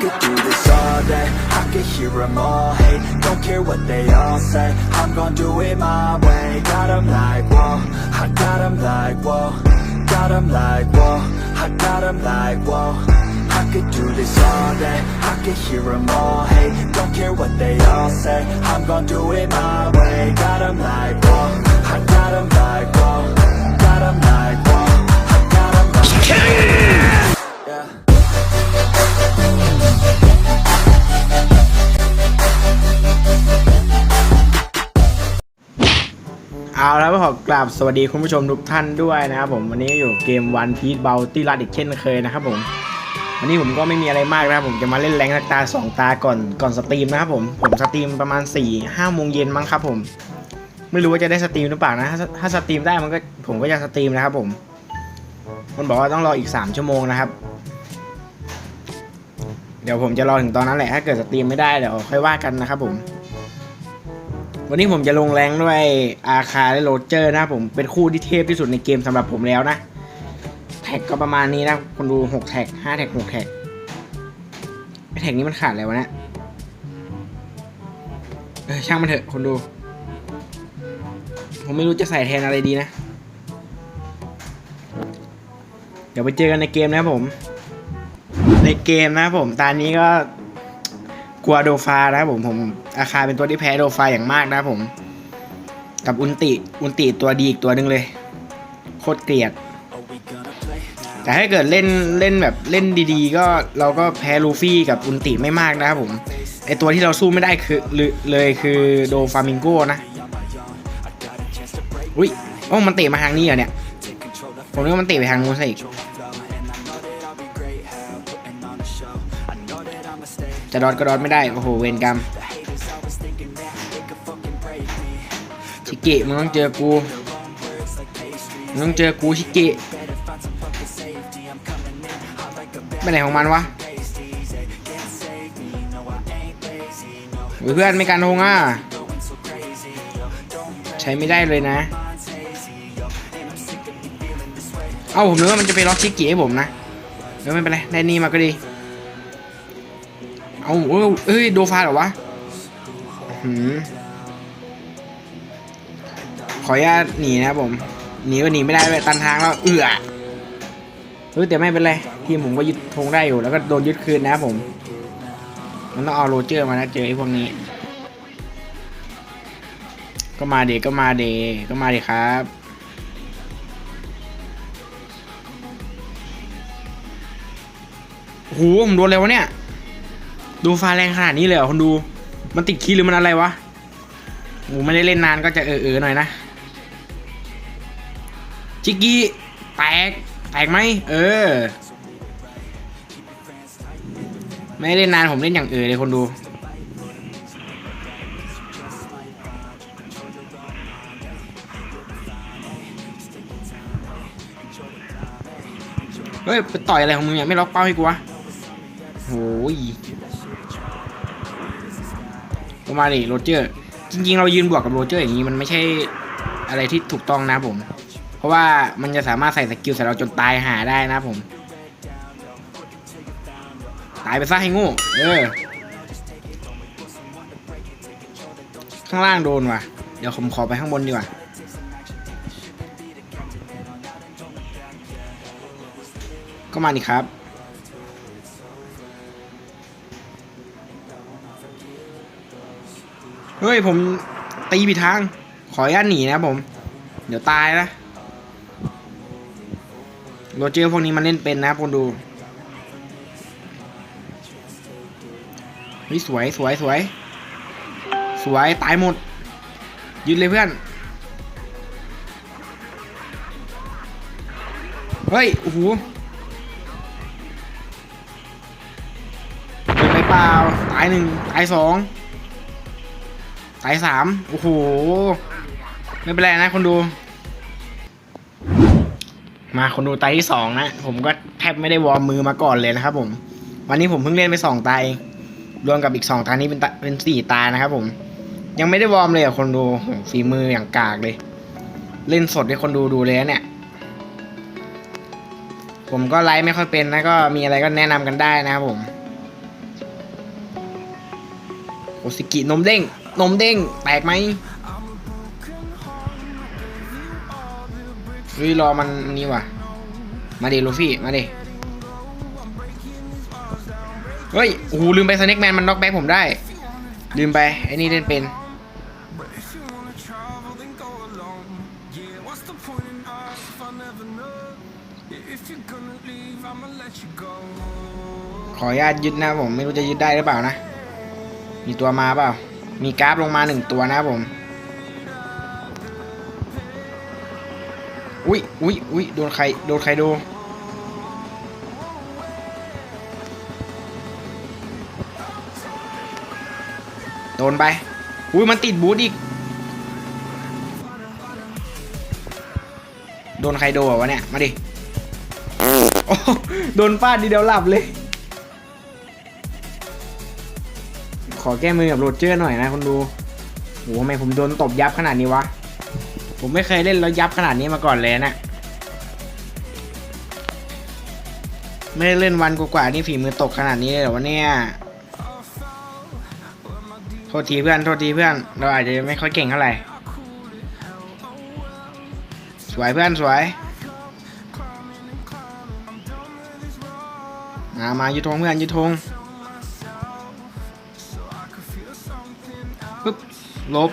could do this all day. I could hear them all hate Don't care what they all say. I'm gonna do it my way. Got 'em like, whoa I got 'em like, whoa. Got 'em like, whoa I got 'em like, whoa. I could do this all day. I could hear them all hate Don't care what they all say. I'm gonna do it my way. Got 'em like, whoa I got 'em like, whoa ขอกราบสวัสดีคุณผู้ชมทุกท่านด้วยนะครับผมวันนี้อยู่เกมวันพี e เบลตี้รัดอีกเช่นเคยนะครับผมวันนี้ผมก็ไม่มีอะไรมากนะครับผมจะมาเล่นแรงตาสองตาก่อนก่อนสตรีมนะครับผมผมสตรีมประมาณ4ี่ห้าโมงเย็นมั้งครับผม ไม่รู้ว่าจะได้สตรีมหรือเปล่านะถ้าถ้าสตรีมได้มันก็ผมก็จะสตรีมนะครับผมมันบอกว่าต้องรออีก 3 ชั่วโมงนะครับ เดี๋ยวผมจะรอถึงตอนนั้นแหละถ้าเกิดสตรีมไม่ได้เดี๋ยวค่อยว่ากันนะครับผม วันนี้ผมจะลงแรงด้วยอาคาและโรเจอร์นะผมเป็นคู่ที่เทพที่สุดในเกมสำหรับผมแล้วนะแท็กก็ประมาณนี้นะคนดู6แท็ก5แท็ก6แท็กแท็กนี้มันขาดอะไรวะเนี่ยเออช่างมันเถอะคนดู ผมไม่รู้จะใส่แทนอะไรดีนะ เดี๋ยวไปเจอกันในเกมนะผม ในเกมนะผมตอนนี้ก็ กลัวโดฟานะครับผมผมอาคาเป็นตัวที่แพ้โดฟาอย่างมากนะครับผม กับอุนติอุนติตัวดีอีกตัวหนึ่งเลย โคตรเกลียด แต่ถ้าเกิดเล่นเล่นแบบเล่นดีๆ ก็เราก็แพ้ลูฟี่กับอุนติไม่มากนะครับผมไอตัวที่เราสู้ไม่ได้คือเลยคือโดฟามิงโกนะอุ้ยโอ้มันเตะมาทางนี้เหรอเนี่ย ผมนึกว่ามันเตะไปทางนู้นซะอีก จะดอดก็ดอดไม่ได้ โอ้โห เวรกรรมชิกะมึงต้องเจอกูมึงต้องเจอกูชิกะไปไหนของมันวะเพื่อนไม่การทงอะ ใช้ไม่ได้เลยนะ เอ้าผมนึกว่ามันจะไปล็อกชิกะให้ผมนะเดี๋ยวไม่เป็นไร ได้นี่มาก็ดี เอาเอ้ยเอ้ย โดฟาเหรอวะหืมขออนุญาตหนีนะครับผม หนีก็หนีไม่ได้เลยตันทางแล้วเอือเฮ้ยแต่ไม่เป็นไร ทีมผมก็ยึดธงได้อยู่ แล้วก็โดนยึดคืนนะครับผม มันต้องเอาโรเจอร์มานะเจอไอ้พวกนี้ ก็มาเดก็มาเดก็มาเดครับโอ้โหผมโดนอะไรวะเนี่ย ดูฟ้าแรงขนาดนี้เลยเหรอคนดู มันติดคีย์หรือมันอะไรวะโอ้ไม่ได้เล่นนานก็จะเออเออหน่อยนะจิกกี้แตก แตกไหม เออ ไม่ได้เล่นนานผมเล่นอย่างเออเลยคนดู เฮ้ย ไปต่อยอะไรของมึงเนี่ยไม่ล็อกเป้าให้กูวะโอ้ย มาดิโรเจอร์ จริง ๆ เรายืนบวกกับโรเจอร์อย่างนี้มันไม่ใช่อะไรที่ถูกต้องนะผม เพราะว่ามันจะสามารถใส่สกิลใส่เราจนตายหาได้นะผม ตายไปซะให้ง่เออ ข้างล่างโดนว่ะ เดี๋ยวผมขอไปข้างบนดีกว่าก็มาดิครับ เฮ้ยผมตีผิดทาง ขออนุญาตหนีนะผม เดี๋ยวตายนะโรเจอร์พวกนี้มันเล่นเป็นนะคนดูเฮ้ยสวยสวยสวย สวยตายหมดยึดเลยเพื่อน เฮ้ย โอ้โหเป็นไปเปล่า ตายหนึ่งตายสอง ตายสามโอ้โห ไม่เป็นไรนะคนดู มาคนดูตายที่สองนะ ผมก็แทบไม่ได้วอร์มมือมาก่อนเลยนะครับผม วันนี้ผมเพิ่งเล่นไปสองตายรวมกับอีกสองตานี้เป็นเป็นสี่ตานะครับผม ยังไม่ได้วอร์มเลยอะคนดูฝีมืออย่างกากเลย เล่นสดให้คนดูดูเลยนะเนี่ย ผมก็ไลฟ์ไม่ค่อยเป็นนะก็มีอะไรก็แนะนำกันได้นะครับผมโอซิกินมเด้ง นมเด้งแตกไหมเฮ้ยรอมันนี่ว่ะ มาดิลูฟี่ มาดิ เฮ้ยโอ้โหลืมไปสเน็กแมนมันน็อกแบ็กผมได้ ลืมไป ไอ้นี่เล่นเป็น ขออนุญาตยึดนะผม ไม่รู้จะยึดได้หรือเปล่านะ มีตัวมาเปล่า มีกราฟลงมาหนึ่งตัวนะครับผม อุ้ยอุ้ยอุ้ยโดนใคร โดนใครดู โดนไป อุ้ยมันติดบูทอีก โดนใครโดนวะเนี่ย มาดิ โอ้ โดนฟาดดีเดียวหลับเลย ขอแก้มือกับโรเจอร์หน่อยนะคนดูโหทำไมผมโดนตบยับขนาดนี้วะ ผมไม่เคยเล่นแล้วยับขนาดนี้มาก่อนเลยนะ ไม่ได้เล่นวันกว่าๆนี่ฝีมือตกขนาดนี้เลยเหรอวะเนี่ย โทษทีเพื่อน โทษทีเพื่อน เราอาจจะไม่ค่อยเก่งเท่าไหร่ สวยเพื่อนสวย มา มายึดธงเพื่อนยึดธง ลบ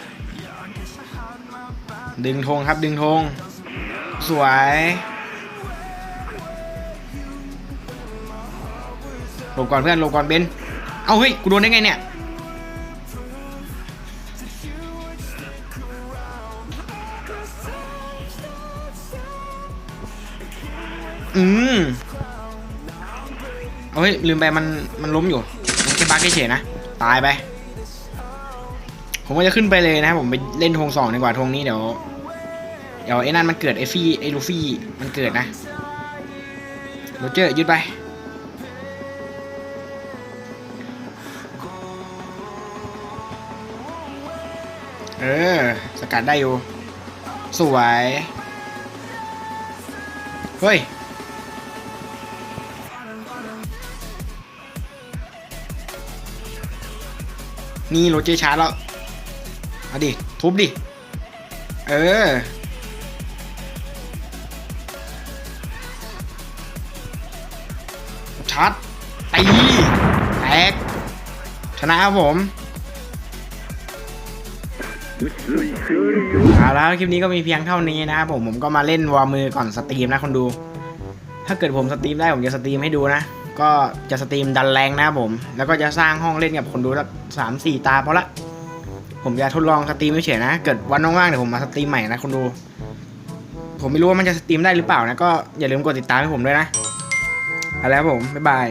ดึงธงครับดึงธง สวยหลบก่อนเพื่อนหลบก่อนเบน เอาเฮ้ย กูโดนได้ไงเนี่ย อืมเฮ้ย ลืมไปมันมันล้มอยู่มันแค่บักเฉยๆนะ ตายไป ผมก็จะขึ้นไปเลยนะครับผมไปเล่นธงสองดีกว่าธงนี้เดี๋ยวเดี๋ยวไอ้นั่นมันเกิดไอ้ฟี่ไอ้ลูฟี่มันเกิดนะโรเจอร์ยึดไปเออ สกัดได้อยู่ สวย เฮ้ย นี่โรเจอร์ชาร์จแล้ว เอาดิ ทุบดิ เออชาร์จตีแตก ชนะครับผมเอาแล้วคลิปนี้ก็มีเพียงเท่านี้นะครับผมผมก็มาเล่นวอร์มือก่อนสตรีมนะคนดู ถ้าเกิดผมสตรีมได้ผมจะสตรีมให้ดูนะ ก็จะสตรีมดันแรงนะครับผม แล้วก็จะสร้างห้องเล่นกับคนดูสักสามสี่ตาเพราะละ ผมจะทดลองสตรีมเฉยๆนะ เกิดวันว่างๆเดี๋ยวผมมาสตรีมใหม่นะคนดู ผมไม่รู้ว่ามันจะสตรีมได้หรือเปล่านะ ก็อย่าลืมกดติดตามให้ผมด้วยนะ เอาแล้วครับผม บ๊ายบาย